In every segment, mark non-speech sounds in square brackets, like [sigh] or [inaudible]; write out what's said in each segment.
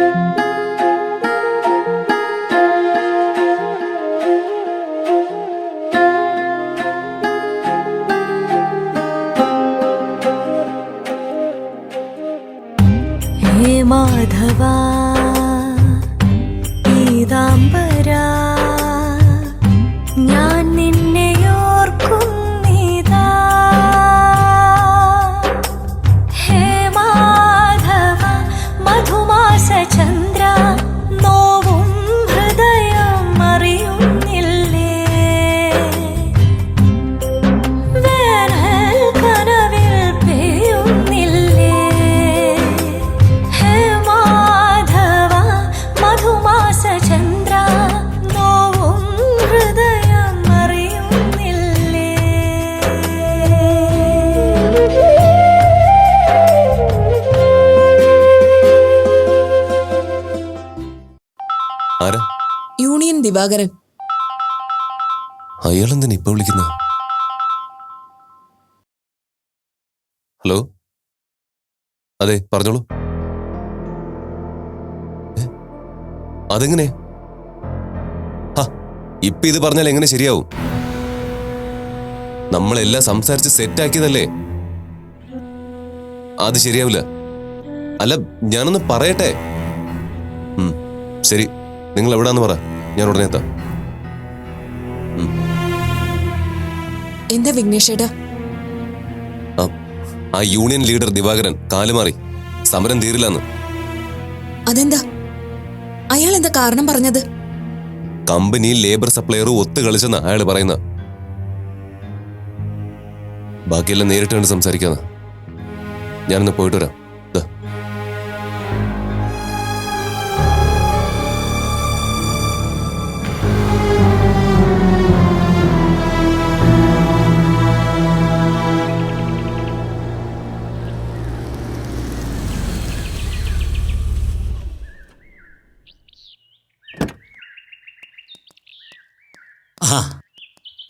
ഹേ union അയാൾ എന്തിനാ ഇപ്പൊ വിളിക്കുന്ന? ഹലോ? അതെ പറഞ്ഞോളൂ? അതെങ്ങനെ? ഇപ്പൊ ഇത് പറഞ്ഞാൽ എങ്ങനെ ശരിയാവും? നമ്മളെല്ലാം സംസാരിച്ച് സെറ്റാക്കിയതല്ലേ? അത് ശരിയാവില്ല. അല്ല ഞാനൊന്ന് പറയട്ടെ? ശരി. നിങ്ങൾ എവിടാന്ന് പറ. ഞാൻ ഉടനെ എത്താം. എന്താ വിഘ്നേഷേട്ടാ? ആ, യൂണിയൻ ലീഡർ ദിവാകരൻ കാലുമാറി സമരം തീരില്ലെന്ന്. അതെന്താ? അയാൾ എന്താ കാരണം പറഞ്ഞത്? കമ്പനി ലേബർ സപ്ലയറും ഒത്തു കളിച്ചെന്ന് അയാൾ പറയുന്ന. ബാക്കിയെല്ലാം നേരിട്ടാണ് കണ്ട് സംസാരിക്കാന്ന്. ഞാനൊന്ന് പോയിട്ട് വരാം.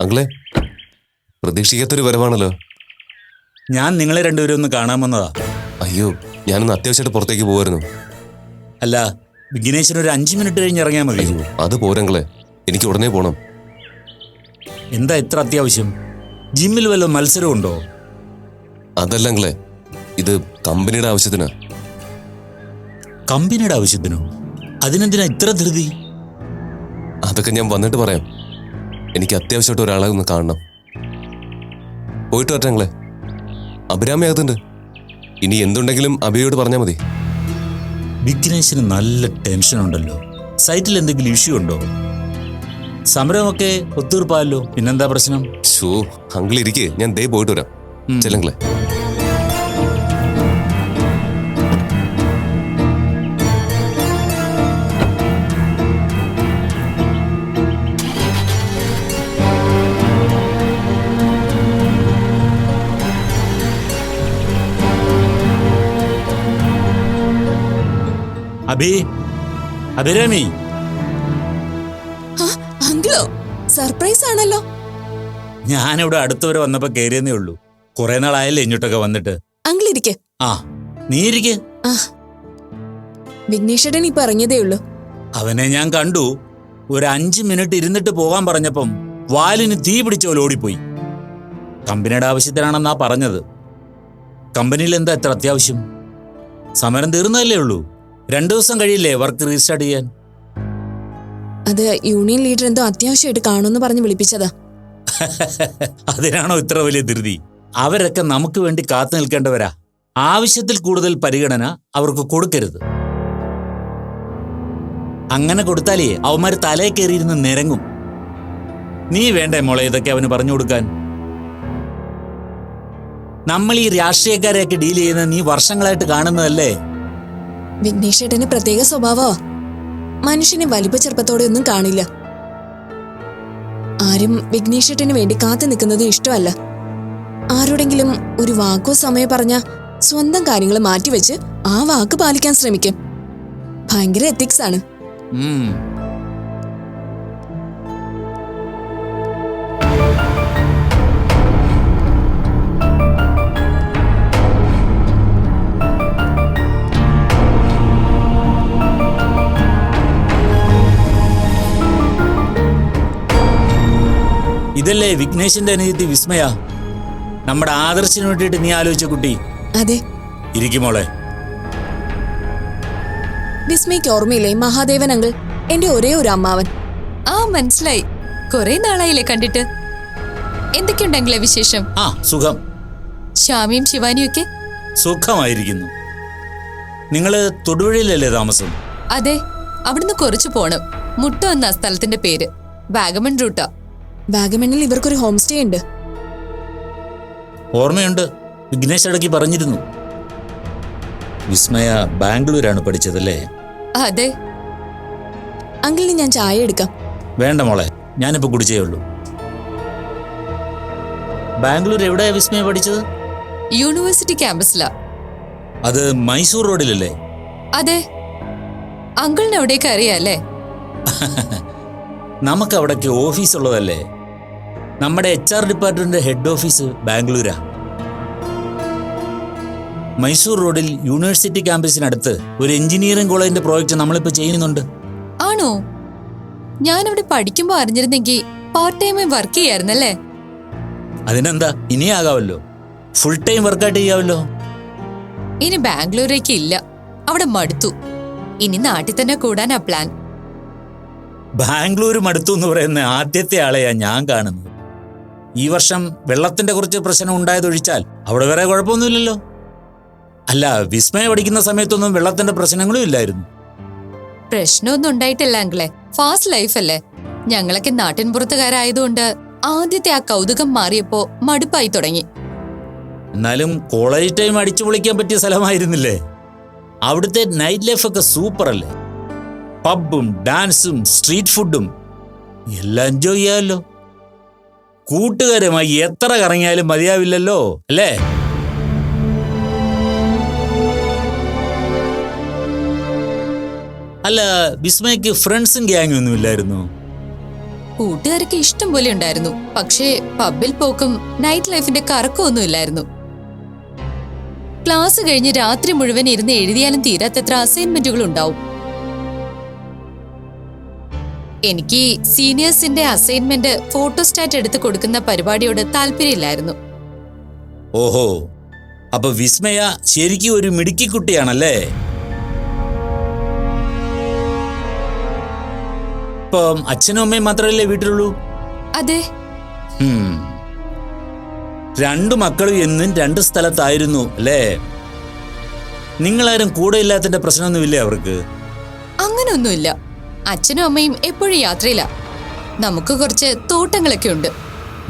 അങ്കിളെ പ്രതീക്ഷിക്കാത്തൊരു വരവാണല്ലോ. ഞാൻ നിങ്ങളെ രണ്ടുപേരും ഒന്ന് കാണാൻ വന്നതാ. അയ്യോ ഞാനൊന്ന് അത്യാവശ്യമായിട്ട് പുറത്തേക്ക് പോവായിരുന്നു. അല്ല വിഘ്നേശ്വരൻ ഒരു അഞ്ച് മിനിറ്റ് കഴിഞ്ഞ് ഇറങ്ങിയാൽ മതി. അത് പോരങ്ങളെ എനിക്ക് ഉടനെ പോണം. എന്താ ഇത്ര അത്യാവശ്യം? ജിമ്മിൽ വല്ല മത്സരമുണ്ടോ അതല്ല അങ്കിളെ ഇത് കമ്പനിയുടെ ആവശ്യത്തിനാ. കമ്പനിയുടെ ആവശ്യത്തിനോ? അതിനെന്തിനാ ഇത്ര ധൃതി? അതൊക്കെ ഞാൻ വന്നിട്ട് പറയാം. എനിക്ക് അത്യാവശ്യമായിട്ട് ഒരാളെ ഒന്ന് കാണണം. പോയിട്ട് വരട്ടെ ഞങ്ങളെ. അഭിരാമി അകത്തുണ്ട്. ഇനി എന്തുണ്ടെങ്കിലും അഭിയോട് പറഞ്ഞാൽ മതി. വിഘ്നേശന് നല്ല ടെൻഷൻ ഉണ്ടല്ലോ. സൈറ്റിൽ എന്തെങ്കിലും ഇഷ്യൂ ഉണ്ടോ? സമരമൊക്കെ ഒത്തീർപ്പായല്ലോ പിന്നെന്താ പ്രശ്നം? ഷോ അങ്കിൾ ഇരിക്കേ ഞാൻ ദേ പോയിട്ട് വരാം. ചെല്ലങ്ങളെ. അഭി അഭിരാമി അങ്കിളോ സർപ്രൈസ് ആണല്ലോ. ഞാനിവിടെ അടുത്തവരെ വന്നപ്പോ കേറിയെന്നേ ഉള്ളൂ. കുറെ നാളായല്ലേ ഇങ്ങോട്ടൊക്കെ വന്നിട്ട്. അങ്കിൾ ഇരിക്കെ. ആ നീ ഇരിക്കെ. വിഘ്നേഷേട്ടൻ ഇപ്പൊ ഇറങ്ങിയതേ ഉള്ളൂ. അവനെ ഞാൻ കണ്ടു. ഒരു അഞ്ച് മിനിറ്റ് ഇരുന്നിട്ട് പോകാൻ പറഞ്ഞപ്പം വാലിന് തീ പിടിച്ചോൽ ഓടിപ്പോയി. കമ്പനിയുടെ ആവശ്യത്തിനാണെന്നാ പറഞ്ഞത്. കമ്പനിയിൽ എന്താ എത്ര അത്യാവശ്യം? സമരം തീർന്നതല്ലേ ഉള്ളൂ. രണ്ടു ദിവസം കഴിയില്ലേ വർക്ക് റീസ്റ്റാർട്ട് ചെയ്യാൻ? അത് യൂണിയൻ ലീഡർ എന്തോ അത്യാവശ്യമായിട്ട് കാണുമെന്ന് പറഞ്ഞ് വിളിപ്പിച്ചതാ. [laughs] അതിനാണോ ഇത്ര വലിയ ധൃതി? അവരൊക്കെ നമുക്ക് വേണ്ടി കാത്തു നിൽക്കേണ്ടവരാ. ആവശ്യത്തിൽ കൂടുതൽ പരിഗണന അവർക്ക് കൊടുക്കരുത്. അങ്ങനെ കൊടുത്താലേ അവന്മാര് തലേ കയറിയിരുന്ന് നിരങ്ങും. നീ വേണ്ടേ മോളെ ഇതൊക്കെ അവന് പറഞ്ഞു കൊടുക്കാൻ? നമ്മൾ ഈ രാഷ്ട്രീയക്കാരെയൊക്കെ ഡീൽ ചെയ്യുന്ന നീ വർഷങ്ങളായിട്ട് കാണുന്നതല്ലേ? വിഘ്നേഷേട്ടന് പ്രത്യേക സ്വഭാവമാ മനുഷ്യനെ വലിപ്പ ചെറുപ്പത്തോടെ ഒന്നും കാണില്ല. ആരും വിഘ്നേഷേട്ടന് വേണ്ടി കാത്തു നിൽക്കുന്നത് ഇഷ്ടമല്ല. ആരോടെങ്കിലും ഒരു വാക്കോ സമയം പറഞ്ഞ സ്വന്തം കാര്യങ്ങൾ മാറ്റിവെച്ച് ആ വാക്ക് പാലിക്കാൻ ശ്രമിക്കും. ഭയങ്കര എത്തിക്സ് ആണ് ഇതല്ലേ വിഘ്നേഷിന്റെ അനുജത്തി വിസ്മയ? നമ്മുടെ ആദർശിന് വേണ്ടിയിട്ട് നീ ആലോചിച്ച കുട്ടി. അതെ. ഇരിക്കുമോളെ വിസ്മയ്ക്ക് ഓർമ്മയില്ലേ മഹാദേവൻ അങ്കിൾ? എന്റെ ഒരേ ഒരു അമ്മാവൻ. ആ മനസ്സിലായി. കൊറേ നാളായില്ലേ കണ്ടിട്ട്. എന്തൊക്കെയുണ്ടെങ്കിലേ വിശേഷം? ആ സുഖം. ശ്യാമിയും ശിവാനിയും ഒക്കെ? സുഖമായിരിക്കുന്നു. നിങ്ങൾ തൊടുപുഴയിലല്ലേ താമസം? അതെ അവിടുന്ന് കുറച്ച് പോണം. മുട്ട എന്ന സ്ഥലത്തിന്റെ പേര്. വാഗമൺ റൂട്ടാ. വാഗമണ്ണിൽ ഇവർക്കൊരു ഹോം സ്റ്റേ ഉണ്ട്. ഓർമ്മയുണ്ട്. വിഘ്നേഷ് അടക്കി പറഞ്ഞിരുന്നു. വിസ്മയ ബാംഗ്ലൂരാണ് പഠിച്ചതല്ലേ? അതെ. അങ്കിളിന് ഞാൻ ചായ എടുക്കാം. വേണ്ട മോളെ ഞാനിപ്പോ കുടിച്ചേ ഉള്ളൂ. ബാംഗ്ലൂർ എവിടെയാ വിസ്മയ പഠിച്ചത്? യൂണിവേഴ്സിറ്റി ക്യാമ്പസിലാ അത് മൈസൂർ റോഡിലല്ലേ? അതെ. അങ്കിളിന് എവിടേക്ക് അറിയാല്ലേ [laughs] നമുക്ക് അവിടേക്ക് ഓഫീസ് ഉള്ളതല്ലേ? നമ്മുടെ H R department head office ബാംഗ്ലൂരാ. Mysore റോഡിൽ യൂണിവേഴ്സിറ്റി ക്യാമ്പസിനടുത്ത് ഒരു എഞ്ചിനീയറിംഗ് കോളേജിന്റെ പ്രോജക്റ്റ് നമ്മളിപ്പോൾ ചെയ്യുന്നുണ്ട്. ആണോ? ഞാൻ അവിടെ പഠിക്കുമ്പോ അറിഞ്ഞിരുന്നെങ്കിൽ പാർട്ട് ടൈമായി വർക്ക് ചെയ്യായിരുന്നല്ലേ? അതിനെന്താ? ഇനിയാകാമല്ലോ ഫുൾ ടൈം വർക്കൗട്ട് ചെയ്യാമല്ലോ ഇനി ബാംഗ്ലൂരേക്ക് ഇല്ല. അവിടെ മടുത്തു. ഇനി നാട്ടിൽ തന്നെ കൂടാനാ പ്ലാൻ ബാംഗ്ലൂർ മടുത്തു എന്ന് പറയുന്ന ആദ്യത്തെ ആളെയാണ് ഞാൻ കാണുന്നത്. ഈ വർഷം വെള്ളത്തിന്റെ കുറച്ച് പ്രശ്നം ഉണ്ടായതൊഴിച്ചാൽ അവിടെ വേറെ കുഴപ്പമൊന്നുമില്ലല്ലോ. അല്ല വിസ്മയ പഠിക്കുന്ന സമയത്തൊന്നും വെള്ളത്തിന്റെ പ്രശ്നങ്ങളും ഇല്ലായിരുന്നു. പ്രശ്നമൊന്നും ഉണ്ടായിട്ടില്ല അങ്കിളെ. ഫാസ്റ്റ് ലൈഫ് അല്ലേ? ഞങ്ങളൊക്കെ നാട്ടിൻ പുറത്തുകാരായതുകൊണ്ട് ആദ്യത്തെ ആ കൗതുകം മാറിയപ്പോ മടുപ്പായി തുടങ്ങി. എന്നാലും കോളേജ് ടൈം അടിച്ചു പൊളിക്കാൻ പറ്റിയ സ്ഥലമായിരുന്നില്ലേ? അവിടുത്തെ നൈറ്റ് ലൈഫ് ഒക്കെ സൂപ്പർ അല്ലേ? പബ്ബും ഡാൻസും സ്ട്രീറ്റ് ഫുഡും എല്ലാം എൻജോയ് ചെയ്യാമല്ലോ കൂട്ടുകാരുമായി എത്ര കറങ്ങിയാലും മതിയാവില്ലല്ലോ അല്ലേ? അല്ല വിസ്മയ്ക്ക് ഫ്രണ്ട്സും ഗ്യാങ് ഒന്നും ഇല്ലായിരുന്നു? കൂട്ടുകാർക്ക് ഇഷ്ടം പോലെ ഉണ്ടായിരുന്നു. പക്ഷേ പബ്ബിൽ പോക്കും നൈറ്റ് ലൈഫിന്റെ കറക്കമൊന്നും ഇല്ലായിരുന്നു. ക്ലാസ് കഴിഞ്ഞ് രാത്രി മുഴുവൻ ഇരുന്ന് എഴുതിയാലും തീരാത്തത്ര അസൈൻമെന്റുകൾ ഉണ്ടാവും. എനിക്ക് സീനിയേഴ്സിന്റെ അസൈൻമെന്റ് ഫോട്ടോസ്റ്റാറ്റ് എടുത്ത് കൊടുക്കുന്ന പരിപാടിയോട് താല്പര്യമില്ലായിരുന്നു. ഓഹോ. അപ്പൊ വിസ്മയ ശരിക്കും ഒരു മിടുക്കി കുട്ടിയാണല്ലേ? ഇപ്പം അച്ഛനും അമ്മയും മാത്രമല്ലേ വീട്ടിലുള്ളൂ? അതെ. രണ്ടു മക്കളും എന്നും രണ്ട് സ്ഥലത്തായിരുന്നു അല്ലേ? നിങ്ങളാരും കൂടെ ഇല്ലാത്തതിന്റെ പ്രശ്നമൊന്നുമില്ലേ അവർക്ക്? അങ്ങനൊന്നുമില്ല. അച്ഛനും അമ്മയും എപ്പോഴും യാത്രയില്ല നമുക്ക് കുറച്ച് തോട്ടങ്ങളൊക്കെ ഉണ്ട്.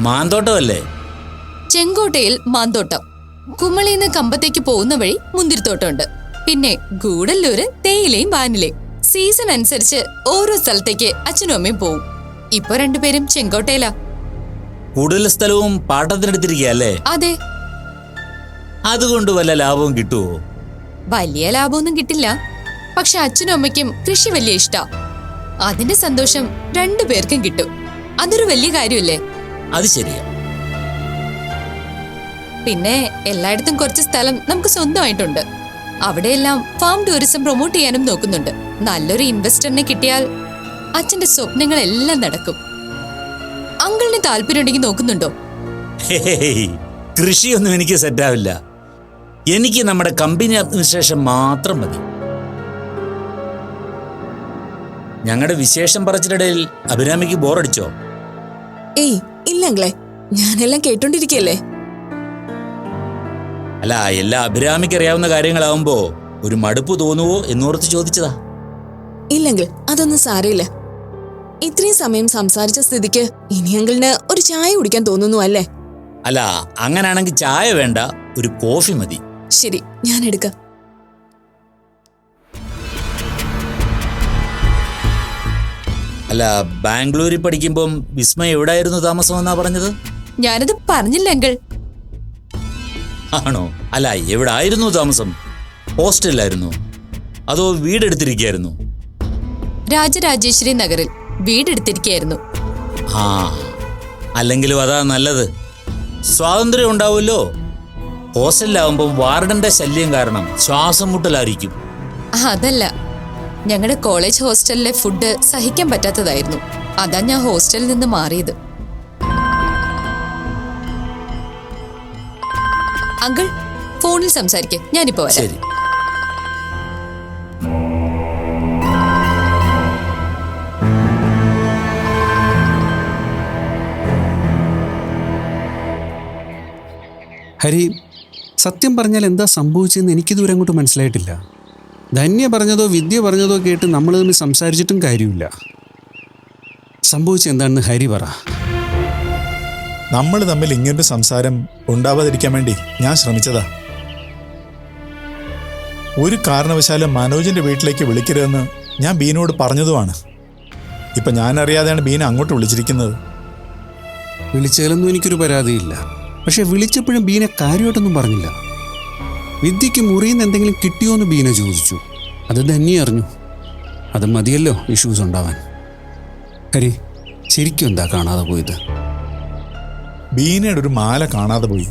മാന്തോട്ടമല്ലേ? ചെങ്കോട്ടയിൽ മാന്തോട്ടം. കുമളിന്ന് കമ്പത്തേക്ക് പോകുന്ന വഴി മുന്തിരിത്തോട്ടമുണ്ട്. പിന്നെ ഗൂഡല്ലൂര് തേയിലയും വാനിലയും. സീസൺ അനുസരിച്ച് ഓരോ സ്ഥലത്തേക്ക് അച്ഛനും അമ്മയും പോവും. ഇപ്പൊ രണ്ടുപേരും ചെങ്കോട്ടയിലാ. കൂടുതൽ സ്ഥലവും പാട്ടത്തിനെടുത്തിരിക്കുകയല്ലേ? അതെ. അതുകൊണ്ട് വല്ല ലാഭവും കിട്ടുമോ വലിയ ലാഭമൊന്നും കിട്ടില്ല. പക്ഷെ അച്ഛനും അമ്മയ്ക്കും കൃഷി വലിയ ഇഷ്ടാ. അതിന്റെ സന്തോഷം രണ്ടു പേർക്കും കിട്ടും. അതൊരു വലിയ കാര്യമല്ലേ? അത് ശരിയാ. പിന്നെ എല്ലായിടത്തും കുറച്ച് സ്ഥലം നമുക്ക് സ്വന്തമായിട്ടുണ്ട്. അവിടെയെല്ലാം ഫാം ടൂറിസം പ്രൊമോട്ട് ചെയ്യാനും നോക്കുന്നുണ്ട്. നല്ലൊരു ഇൻവെസ്റ്ററിനെ കിട്ടിയാൽ അച്ഛന്റെ സ്വപ്നങ്ങളെല്ലാം നടക്കും. അങ്കിളിന് താല്പര്യമുണ്ടെങ്കിൽ നോക്കുന്നുണ്ടോ? കൃഷിയൊന്നും എനിക്ക് സെറ്റ് ആവില്ല. എനിക്ക് നമ്മുടെ കമ്പനി അഡ്മിനിസ്ട്രേഷൻ മാത്രം മതി. ഞങ്ങളുടെ വിശേഷം പറച്ചിടയിൽ അഭിരാമിക്ക് ബോറടിച്ചോ? ഏയ് ഇല്ലങ്ങളെ ഞാനെല്ലാം കേട്ടോണ്ടിരിക്കല്ലേ അല്ല എല്ലാ അഭിരാമിക്ക് അറിയാവുന്ന കാര്യങ്ങളാവുമ്പോ ഒരു മടുപ്പ് തോന്നുവോ എന്നോർത്ത് ചോദിച്ചതാ. ഇല്ലെങ്കിൽ അതൊന്നും സാരമില്ല. ഇത്രയും സമയം സംസാരിച്ച സ്ഥിതിക്ക് ഇനി അങ്കിളിന് ഒരു ചായ കുടിക്കാൻ തോന്നുന്നു അല്ലേ? അല്ല അങ്ങനാണെങ്കിൽ ചായ വേണ്ട ഒരു കോഫി മതി. ശരി ഞാൻ എടുക്കാം. അല്ല ബാംഗ്ലൂരിൽ പഠിക്കുമ്പം വിസ്മയ എവിടായിരുന്നു താമസം എന്നാ പറഞ്ഞത്? ഞാനത് പറഞ്ഞില്ലെങ്കിൽ ആണോ? അല്ല എവിടായിരുന്നു താമസം? ഹോസ്റ്റലിലായിരുന്നു. അതോ വീടെടുത്തിരിക്കുകയായിരുന്നു രാജരാജേശ്വരി നഗറിൽ വീടെടുത്തിരിക്കുകയായിരുന്നു ആ അല്ലെങ്കിലും അതാ നല്ലത്. സ്വാതന്ത്ര്യം ഉണ്ടാവുമല്ലോ. ഹോസ്റ്റലിലാവുമ്പോൾ വാർഡന്റെ ശല്യം കാരണം ശ്വാസം മുട്ടലായിരിക്കും. അതല്ല. ഞങ്ങളുടെ കോളേജ് ഹോസ്റ്റലിലെ ഫുഡ് സഹിക്കാൻ പറ്റാത്തതായിരുന്നു. അതാ ഞാൻ ഹോസ്റ്റലിൽ നിന്ന് മാറിയത്. അങ്കിൾ ഫോണിൽ സംസാരിക്കേ. ഞാനിപ്പോ വരാം. ഹരി സത്യം പറഞ്ഞാൽ എന്താ സംഭവിച്ചതെന്ന് എനിക്കിതുവരെ അങ്ങോട്ട് മനസ്സിലായിട്ടില്ല. ധന്യ പറഞ്ഞതോ വിദ്യ പറഞ്ഞതോ കേട്ട് നമ്മൾ തമ്മിൽ സംസാരിച്ചിട്ടും കാര്യമില്ല. സംഭവിച്ചെന്താണെന്ന് ഹരി പറ. നമ്മൾ തമ്മിൽ ഇങ്ങനൊരു സംസാരം ഉണ്ടാവാതിരിക്കാൻ വേണ്ടി ഞാൻ ശ്രമിച്ചതാ. ഒരു കാരണവശാലും മനോജിന്റെ വീട്ടിലേക്ക് വിളിക്കരുതെന്ന് ഞാൻ ബീനോട് പറഞ്ഞതുമാണ്. ഇപ്പൊ ഞാൻ അറിയാതെയാണ് ബീന അങ്ങോട്ട് വിളിച്ചിരിക്കുന്നത്. വിളിച്ചതിലൊന്നും എനിക്കൊരു പരാതിയില്ല. പക്ഷെ വിളിച്ചപ്പോഴും ബീന കാര്യമായിട്ടൊന്നും പറഞ്ഞില്ല. വിദ്യയ്ക്ക് മുറിയിൽ നിന്ന് എന്തെങ്കിലും കിട്ടിയോ എന്ന് ബീന ചോദിച്ചു. അത് ധന്യ അറിഞ്ഞു. അത് മതിയല്ലോ ഇഷ്യൂസ് ഉണ്ടാവാൻ. ഹരി ശരിക്കും എന്താ കാണാതെ പോയത്? ബീനയുടെ ഒരു മാല കാണാതെ പോയി.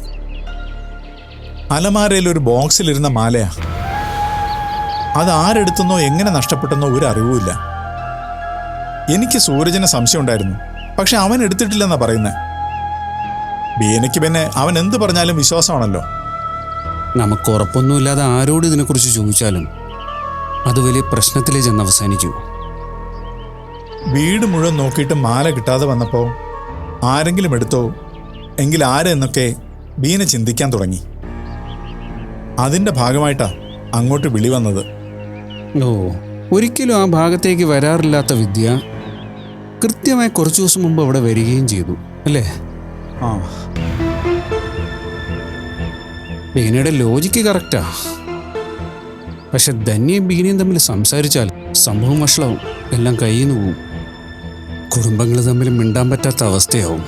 അലമാരയിൽ ഒരു ബോക്സിലിരുന്ന മാലയാ. അത് ആരെടുത്തെന്നോ എങ്ങനെ നഷ്ടപ്പെട്ടെന്നോ ഒരു അറിവുമില്ല എനിക്ക് സൂരജിന് സംശയം ഉണ്ടായിരുന്നു. പക്ഷെ അവൻ എടുത്തിട്ടില്ലെന്നാ പറയുന്നത് ബീനയ്ക്ക് പിന്നെ അവൻ എന്ത് പറഞ്ഞാലും വിശ്വാസമാണല്ലോ. നമുക്ക് ഉറപ്പൊന്നുമില്ലാതെ ആരോട് ഇതിനെക്കുറിച്ച് ചോദിച്ചാലും അത് വലിയ പ്രശ്നത്തിലേ ചെന്ന് അവസാനിക്കൂ വീട് മുഴുവൻ നോക്കിയിട്ട് മാല കിട്ടാതെ വന്നപ്പോൾ ആരെങ്കിലും എടുത്തോ? എങ്കിൽ ആരെന്നൊക്കെ ബീന ചിന്തിക്കാൻ തുടങ്ങി. അതിന്റെ ഭാഗമായിട്ടാ അങ്ങോട്ട് വിളി വന്നത്. ഓ ഒരിക്കലും ആ ഭാഗത്തേക്ക് വരാറില്ലാത്ത വിദ്യ കൃത്യമായി കുറച്ചു ദിവസം മുമ്പ് അവിടെ വരികയും ചെയ്തു അല്ലേ? ആ. ബീനയുടെ ലോജിക്ക് കറക്റ്റാ പക്ഷെ ധന്യയും ബീനയും തമ്മിൽ സംസാരിച്ചാൽ സംഭവം വഷളാവും. എല്ലാം കയ്യിൽ നിന്ന് പോവും. കുടുംബങ്ങൾ തമ്മിൽ മിണ്ടാൻ പറ്റാത്ത അവസ്ഥയാവും.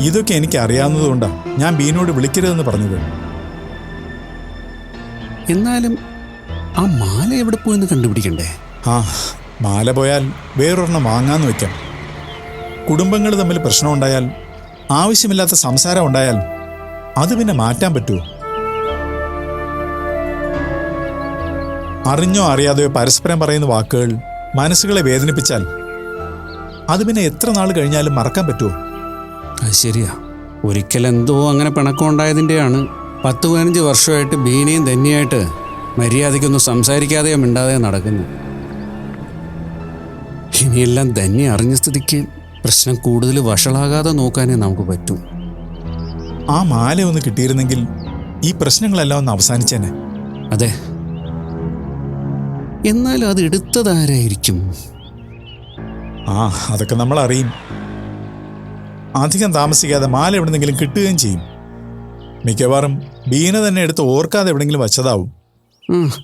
ഇതൊക്കെ എനിക്ക് അറിയാവുന്നതുകൊണ്ടാ ഞാൻ ബീനോട് വിളിക്കരുതെന്ന് പറഞ്ഞത്. എന്നാലും ആ മാല എവിടെ പോയെന്ന് കണ്ടുപിടിക്കണ്ടേ? ആ മാല പോയാൽ വേറൊരെണ്ണം വാങ്ങാന്ന് വെക്കാം. കുടുംബങ്ങൾ തമ്മിൽ പ്രശ്നമുണ്ടായാൽ ആവശ്യമില്ലാത്ത സംസാരം ഉണ്ടായാൽ അത് പിന്നെ മാറ്റാൻ പറ്റുമോ അറിഞ്ഞോ അറിയാതെയോ പരസ്പരം പറയുന്ന വാക്കുകൾ മനസ്സുകളെ വേദനിപ്പിച്ചാൽ അത് പിന്നെ എത്ര നാൾ കഴിഞ്ഞാലും മറക്കാൻ പറ്റുമോ അത് ശരിയാ. ഒരിക്കൽ എന്തോ അങ്ങനെ പിണക്കം ഉണ്ടായതിന്റെയാണ് പത്ത് പതിനഞ്ച് വർഷമായിട്ട് ബീനയും ധന്യയായിട്ട് മര്യാദയ്ക്കൊന്നും സംസാരിക്കാതെയോ മിണ്ടാതെയോ നടക്കുന്നു ഇനിയെല്ലാം ധന്യ അറിഞ്ഞ സ്ഥിതിക്ക് പ്രശ്നം കൂടുതൽ വഷളാകാതെ നോക്കാനേ നമുക്ക് പറ്റൂ. ആ മാല ഒന്ന് കിട്ടിയിരുന്നെങ്കിൽ ഈ പ്രശ്നങ്ങളെല്ലാം ഒന്ന് അവസാനിച്ചേനെ. അതെ. എന്നാൽ അത് എടുത്തതാരായിരിക്കും? ആ അതൊക്കെ നമ്മൾ അറിയും. അധികം താമസിക്കാതെ മാല എവിടെന്നെങ്കിലും കിട്ടുകയും ചെയ്യും. മിക്കവാറും ബീന തന്നെ എടുത്ത് ഓർക്കാതെ എവിടെങ്കിലും വച്ചതാവും.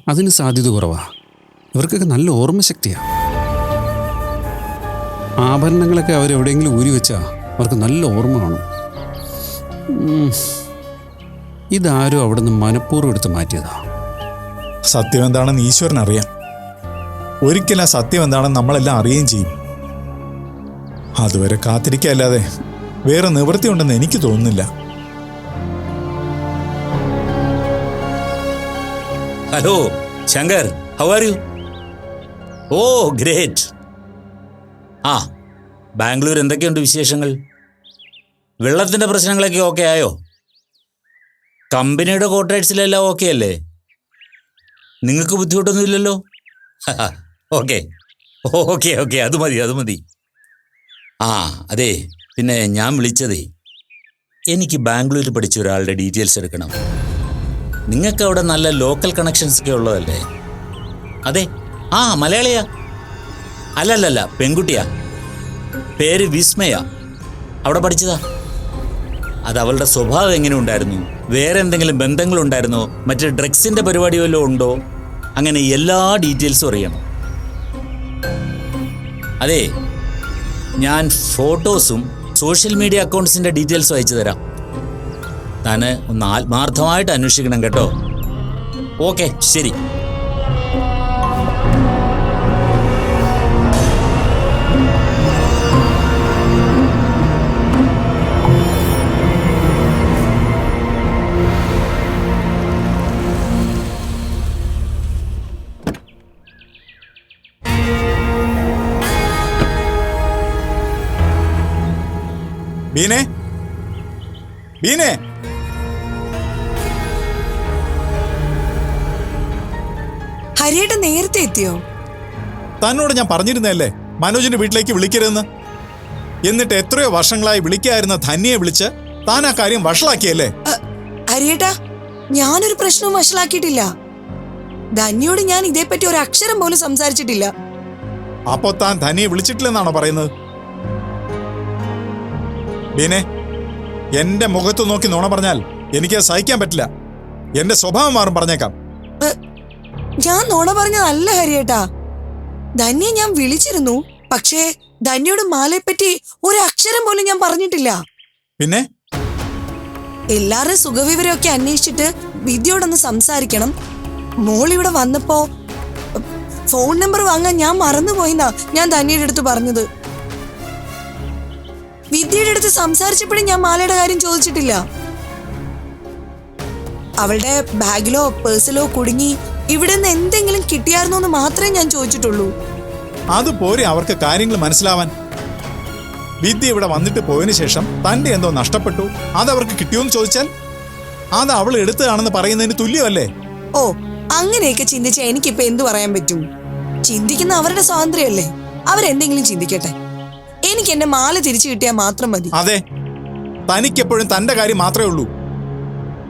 അതിന് സാധ്യത കുറവാ. ഇവർക്കൊക്കെ നല്ല ഓർമ്മശക്തിയാ. ആഭരണങ്ങളൊക്കെ അവരെവിടെയെങ്കിലും ഊരി വെച്ചാ അവർക്ക് നല്ല ഓർമ്മ കാണും. ഇതാരും അവിടെ നിന്ന് മനഃപൂർവം എടുത്ത് മാറ്റിയതാ. സത്യം എന്താണെന്ന് ഈശ്വരൻ അറിയാം ഒരിക്കലും ആ സത്യം എന്താണെന്ന് നമ്മളെല്ലാം അറിയുകയും ചെയ്യും. അതുവരെ കാത്തിരിക്കല്ലാതെ വേറെ നിവൃത്തി ഉണ്ടെന്ന് എനിക്ക് തോന്നുന്നില്ല. Hello Shankar how are you oh great ah Bangalore എന്തൊക്കെയുണ്ട് വിശേഷങ്ങൾ? വെള്ളത്തിന്റെ പ്രശ്നങ്ങളൊക്കെ ഓക്കെ ആയോ? കമ്പനിയുടെ കോട്ടേഴ്സിലെല്ലാം ഓക്കെ അല്ലേ? നിങ്ങൾക്ക് ബുദ്ധിമുട്ടൊന്നുമില്ലല്ലോ ഓക്കെ ഓക്കെ ഓക്കെ അത് മതി അത് മതി. ആ അതെ. പിന്നെ ഞാൻ വിളിച്ചതേ എനിക്ക് ബാംഗ്ലൂരിൽ പഠിച്ച ഒരാളുടെ ഡീറ്റെയിൽസ് എടുക്കണം. നിങ്ങൾക്ക് അവിടെ നല്ല ലോക്കൽ കണക്ഷൻസ് ഒക്കെ ഉള്ളതല്ലേ? അതെ. ആ മലയാളിയാ. അല്ലല്ലല്ല പെൺകുട്ടിയാ. പേര് വിസ്മയ. അവിടെ പഠിച്ചതാ. അത് അവളുടെ സ്വഭാവം എങ്ങനെ ഉണ്ടായിരുന്നു? വേറെ എന്തെങ്കിലും ബന്ധങ്ങളുണ്ടായിരുന്നോ? മറ്റ് ഡ്രഗ്സിന്റെ പരിപാടി വല്ലതും ഉണ്ടോ? അങ്ങനെ എല്ലാ ഡീറ്റെയിൽസും അറിയണം. അതെ ഞാൻ ഫോട്ടോസും സോഷ്യൽ മീഡിയ അക്കൗണ്ട്സിന്റെ ഡീറ്റെയിൽസും അയച്ചു തരാം. താന് ഒന്ന് ആത്മാർത്ഥമായിട്ട് അന്വേഷിക്കണം കേട്ടോ. ഓക്കെ ശരി. ബീനെ? ബീനെ? ഹരിയേട്ടൻ നേരത്തെ എത്തിയോ? തന്നോട് ഞാൻ പറഞ്ഞിരുന്നല്ലേ മനോജിന്റെ വീട്ടിലേക്ക് വിളിക്കരുതെന്ന്? എന്നിട്ട് എത്രയോ വർഷങ്ങളായി വിളിക്കായിരുന്ന ധന്യയെ വിളിച്ച് താൻ ആ കാര്യം വഷളാക്കിയല്ലേ? ഹരിയേട്ടാ ഞാനൊരു പ്രശ്നവും വഷളാക്കിയിട്ടില്ല. ധന്യോട് ഞാൻ ഇതേപ്പറ്റി ഒരു അക്ഷരം പോലും സംസാരിച്ചിട്ടില്ല. അപ്പൊ താൻ ധന്യെ വിളിച്ചിട്ടില്ലെന്നാണോ പറയുന്നത്? ബീനെ എന്റെ മുഖത്ത് നോക്കി നുണ പറഞ്ഞാൽ എനിക്ക് സഹിക്കാൻ പറ്റില്ല. എന്റെ സ്വഭാവം മാറും പറഞ്ഞേക്കാം. ഞാൻ നുണ പറഞ്ഞതല്ല ഹരിയേട്ടാ ധന്യെ ഞാൻ വിളിച്ചിരുന്നു പക്ഷേ ധന്യോട് മാലയെപ്പറ്റി ഒരു അക്ഷരം പോലും ഞാൻ പറഞ്ഞിട്ടില്ല. പിന്നെ? എല്ലാരും സുഖവിവരമൊക്കെ അന്വേഷിച്ചിട്ട് വിദ്യയോടൊന്ന് സംസാരിക്കണം. മോൾ ഇവിടെ വന്നപ്പോ ഫോൺ നമ്പർ വാങ്ങാൻ ഞാൻ മറന്നുപോയിന്നാ ഞാൻ ധന്യയുടെ അടുത്ത് പറഞ്ഞത്. വിദ്യയുടെ അടുത്ത് സംസാരിച്ചപ്പോഴും ഞാൻ മാലയുടെ കാര്യം ചോദിച്ചിട്ടില്ല. അവളുടെ ബാഗിലോ പേഴ്സിലോ കുടുങ്ങി ഇവിടെ നിന്ന് എന്തെങ്കിലും കിട്ടിയായിരുന്നോ എന്ന് മാത്രമേ ഞാൻ ചോദിച്ചിട്ടുള്ളൂ. അത് പോരെ അവർക്ക് കാര്യങ്ങൾ മനസ്സിലാവാൻ. വിദ്യ ഇവിടെ വന്നിട്ട് പോയതിനു ശേഷം തന്റെ എന്തോ നഷ്ടപ്പെട്ടു. അത് അവർക്ക് കിട്ടിയോന്ന് ചോദിച്ചാൽ? അത് അവൾ എടുത്തതാണെന്ന് പറയുന്നതിന് തുല്യമല്ലേ? ഓ അങ്ങനെയൊക്കെ ചിന്തിച്ച എനിക്കിപ്പോ എന്തു പറയാൻ പറ്റും? ചിന്തിക്കുന്ന അവരുടെ സ്വാതന്ത്ര്യമല്ലേ? അവരെന്തെങ്കിലും ചിന്തിക്കട്ടെ. എനിക്ക് എന്റെ മാല തിരിച്ചു കിട്ടിയാൽ മാത്രം മതി. അതെ. തനിക്കെപ്പോഴും തന്റെ കാര്യം മാത്രമേ ഉള്ളൂ.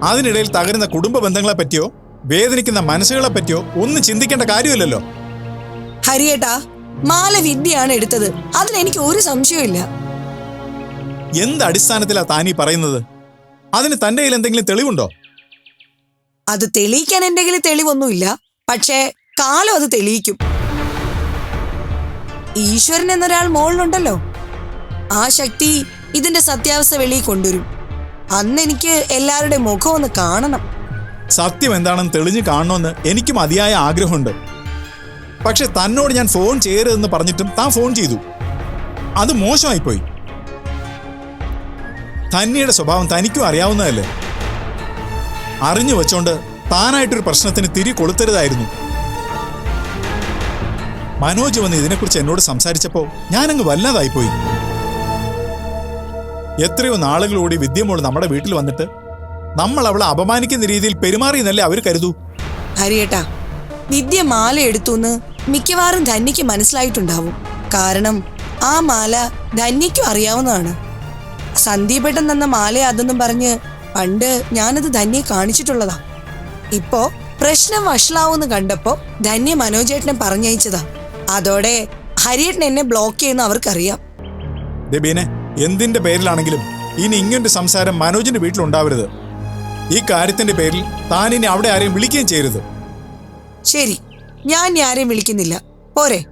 അതിനിടയിൽ തകരുന്ന കുടുംബ ബന്ധങ്ങളെ പറ്റിയോ വേദനിക്കുന്ന മനസ്സുകളെ പറ്റിയോ ഒന്നും ചിന്തിക്കേണ്ട കാര്യമില്ലല്ലോ. ഹരിയേട്ടാ മാല വിദ്യയാണ് എടുത്തത്. അതിനെനിക്ക് ഒരു സംശയവും എന്ത് അടിസ്ഥാനത്തിലാ താനീ പറയുന്നത്? അതിന് തന്റെ കയ്യിൽ എന്തെങ്കിലും തെളിവുണ്ടോ? അത് തെളിയിക്കാൻ എന്റെ കയ്യിൽ തെളിവൊന്നുമില്ല. പക്ഷേ കാലം അത് തെളിയിക്കും. ഈശ്വരൻ എന്നൊരാൾ മോളിലുണ്ടല്ലോ. ആ ശക്തി ഇതിന്റെ സത്യാവസ്ഥ വെളിയിൽ കൊണ്ടുവരും. അന്ന് എനിക്ക് എല്ലാവരുടെ മുഖം ഒന്ന് കാണണം. സത്യം എന്താണെന്ന് തെളിഞ്ഞു കാണണമെന്ന് എനിക്ക് മതിയായ ആഗ്രഹമുണ്ട്. പക്ഷെ തന്നോട് ഞാൻ ഫോൺ ചെയ്യരുതെന്ന് പറഞ്ഞിട്ടും താൻ ഫോൺ ചെയ്തു. അത് മോശമായിപ്പോയി. തന്നിയുടെ സ്വഭാവം തനിക്കും അറിയാവുന്നതല്ലേ? അറിഞ്ഞു വെച്ചോണ്ട് താനായിട്ടൊരു പ്രശ്നത്തിന് തിരി കൊളുത്തരുതായിരുന്നു. മനോജ് വന്ന് ഇതിനെക്കുറിച്ച് എന്നോട് സംസാരിച്ചപ്പോ ഞാനങ്ങ് വല്ലാതായിപ്പോയി. എത്രയോ നാളുകളോടി വിദ്യമോൾ നമ്മുടെ വീട്ടിൽ വന്നിട്ട് നമ്മൾ അവളെ അപമാനിക്കുന്ന രീതിയിൽ പെരുമാറിയെന്നല്ലേ അവർ കരുതൂ. ഹരിയേട്ടാ വിദ്യ മാല എടുത്തുന്ന് മിക്കവാറും ധന്യയ്ക്ക് മനസ്സിലായിട്ടുണ്ടാവും. കാരണം ആ മാല ധന്യയ്ക്കും അറിയാവുന്നതാണ്. സന്ദീപേട്ടൻ തന്ന മാല അതെന്നും പറഞ്ഞ് പണ്ട് ഞാനത് ധന്യെ കാണിച്ചിട്ടുള്ളതാ. ഇപ്പോ പ്രശ്നം വഷളാവൂന്ന് കണ്ടപ്പോ ധന്യ മനോജേട്ടനെ പറഞ്ഞയച്ചതാ. അതോടെ ഹരിയേട്ടൻ എന്നെ ബ്ലോക്ക് ചെയ്യുന്ന അവർക്കറിയാം. ദബീനെ എന്തിന്റെ പേരിലാണെങ്കിലും ഇനി ഇങ്ങനൊരു സംസാരം മനോജിന്റെ വീട്ടിലുണ്ടാവരുത്. ഈ കാര്യത്തിന്റെ പേരിൽ താൻ ഇനി അവിടെ ആരെയും വിളിക്കുകയും ചെയ്യരുത്. ശരി ഞാൻ ഇനി ആരെയും വിളിക്കുന്നില്ല. പോരെ.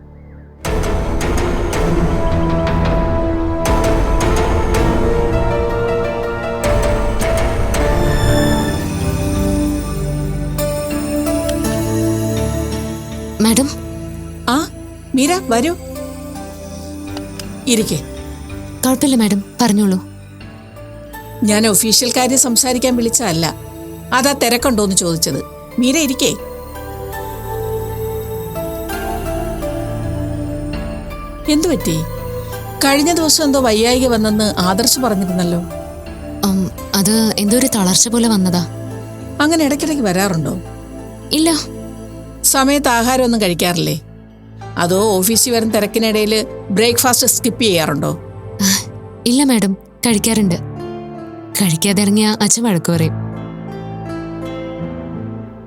മാഡം? ആ മീര വരൂ. ഇരിക്കെ. കുഴപ്പമില്ല മാഡം. പറഞ്ഞോളൂ. ഞാൻ ഒഫീഷ്യൽ കാര്യം സംസാരിക്കാൻ വിളിച്ചതല്ല. അതാ തിരക്കുണ്ടോന്ന് ചോദിച്ചത്. മീര ഇരിക്കേ. എന്തു പറ്റി? കഴിഞ്ഞ ദിവസം എന്തോ വയ്യായിക വന്നെന്ന് ആദർശ് പറഞ്ഞിരുന്നല്ലോ. ഉം, അത് എന്തോ ഒരു തളർച്ച പോലെ വന്നതാ. അങ്ങനെ ഇടയ്ക്കിടയ്ക്ക് വരാറുണ്ടോ? ഇല്ല. സമയത്ത് ആഹാരമൊന്നും കഴിക്കാറില്ലേ? അതോ ഓഫീസിൽ വരുന്ന തിരക്കിനിടയിൽ ബ്രേക്ക്ഫാസ്റ്റ് സ്കിപ്പ് ചെയ്യാറുണ്ടോ? ഇല്ല മാഡം കഴിക്കാറുണ്ട്. കഴിക്കാതെ ഇറങ്ങിയ അച്ഛൻ വഴക്ക് പറയും.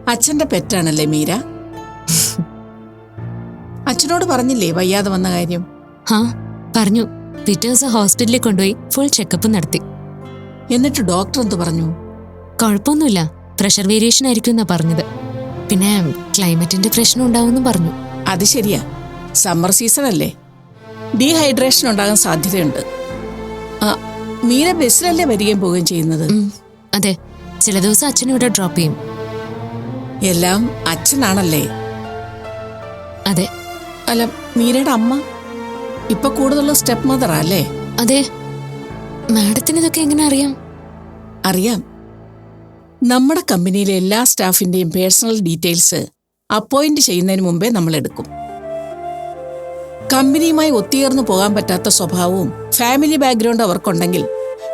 അച്ഛന്റെ പെറ്റാണല്ലേ മീര? അച്ഛനോട് പറഞ്ഞില്ലേ വയ്യാതെ വന്ന കാര്യം? ഹാ പറഞ്ഞു. പിറ്റേ ദിവസം ഹോസ്പിറ്റലിൽ കൊണ്ടുപോയി ഫുൾ ചെക്കപ്പ് നടത്തി. എന്നിട്ട് ഡോക്ടർ എന്ത് പറഞ്ഞു? കുഴപ്പമൊന്നുമില്ല. പ്രഷർ വേരിയേഷൻ ആയിരിക്കും എന്നാ പറഞ്ഞത്. പിന്നെ ക്ലൈമറ്റിന്റെ പ്രശ്നം ഉണ്ടാവുമെന്നും പറഞ്ഞു. അത് ശരിയാ. സമ്മർ സീസൺ അല്ലേ? ഡീഹൈഡ്രേഷൻ ഉണ്ടാകാൻ സാധ്യതയുണ്ട്. മീര ബസ്സിലല്ലേ വരികയും പോവുകയും ചെയ്യുന്നത്? അതെ. ചില ദിവസം അച്ഛൻ ഇവിടെ ഡ്രോപ്പ് ചെയ്യും. എല്ലാം അച്ഛനാണല്ലേ? അതെ. അല്ല മീരയുടെ അമ്മ? ഇപ്പൊ കൂടുതലുള്ള സ്റ്റെപ്പ് മദറാ അല്ലേ? അതെ. മാഡത്തിന് ഇതൊക്കെ എങ്ങനെ അറിയാം? അറിയാം. നമ്മുടെ കമ്പനിയിലെ എല്ലാ സ്റ്റാഫിന്റെയും പേഴ്സണൽ ഡീറ്റെയിൽസ് അപ്പോയിന്റ് ചെയ്യുന്നതിന് മുമ്പേ നമ്മൾ എടുക്കും കമ്പനിയുമായി ഒത്തുചേർന്ന് പോകാൻ പറ്റാത്ത സ്വഭാവവും ഫാമിലി ബാക്ക്ഗ്രൗണ്ട് അവർക്കുണ്ടെങ്കിൽ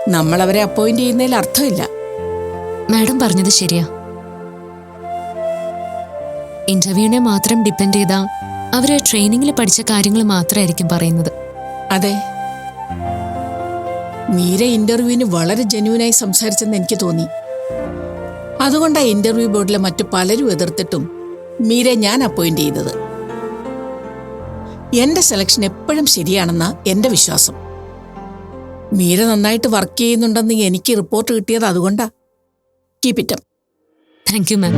നമ്മൾ അവരെ അപ്പോയിന്റ് ചെയ്യുന്നതിൽ അർത്ഥമില്ല. മാഡം പറഞ്ഞത് ശരിയാ. ഇന്റർവ്യൂവിനെ മാത്രം ഡിപ്പെൻഡ് ചെയ്താ അവർ ട്രെയിനിങ്ങിൽ പഠിച്ച കാര്യങ്ങൾ മാത്രമായിരിക്കും പറയുന്നത്. അതെ. മീര ഇന്റർവ്യൂവിന് വളരെ ജെന്യൂനായി സംസാരിച്ചെന്ന് എനിക്ക് തോന്നി. അതുകൊണ്ടാണ് ഇന്റർവ്യൂ ബോർഡിലെ മറ്റു പലരും എതിർത്തിട്ടും മീരെ ഞാൻ അപ്പോയിന്റ് ചെയ്തത്. എന്റെ സെലക്ഷൻ എപ്പോഴും ശരിയാണെന്ന എന്റെ വിശ്വാസം. മീര നന്നായിട്ട് വർക്ക് ചെയ്യുന്നുണ്ടെന്ന് എനിക്ക് റിപ്പോർട്ട് കിട്ടിയത് അതുകൊണ്ടാ. Keep item thank you ma'am